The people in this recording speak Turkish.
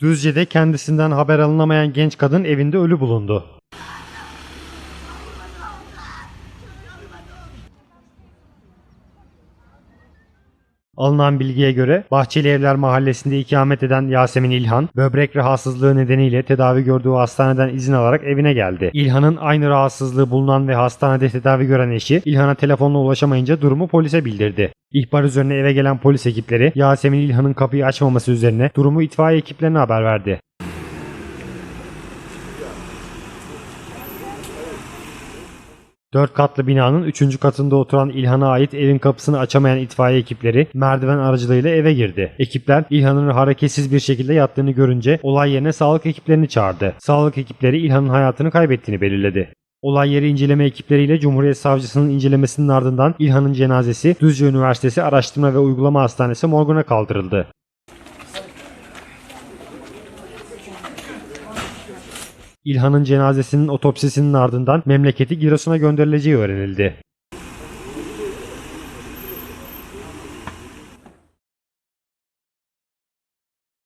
Düzce'de kendisinden haber alınamayan genç kadın evinde ölü bulundu. Alınan bilgiye göre Bahçeli Evler Mahallesi'nde ikamet eden Yasemin İlhan, böbrek rahatsızlığı nedeniyle tedavi gördüğü hastaneden izin alarak evine geldi. İlhan'ın aynı rahatsızlığı bulunan ve hastanede tedavi gören eşi İlhan'a telefonla ulaşamayınca durumu polise bildirdi. İhbar üzerine eve gelen polis ekipleri Yasemin İlhan'ın kapıyı açmaması üzerine durumu itfaiye ekiplerine haber verdi. Dört katlı binanın 3. katında oturan İlhan'a ait evin kapısını açamayan itfaiye ekipleri merdiven aracılığıyla eve girdi. Ekipler İlhan'ın hareketsiz bir şekilde yattığını görünce olay yerine sağlık ekiplerini çağırdı. Sağlık ekipleri İlhan'ın hayatını kaybettiğini belirledi. Olay yeri inceleme ekipleriyle Cumhuriyet Savcısının incelemesinin ardından İlhan'ın cenazesi Düzce Üniversitesi Araştırma ve Uygulama Hastanesi morguna kaldırıldı. İlhan'ın cenazesinin otopsisinin ardından memleketi Giresun'a gönderileceği öğrenildi.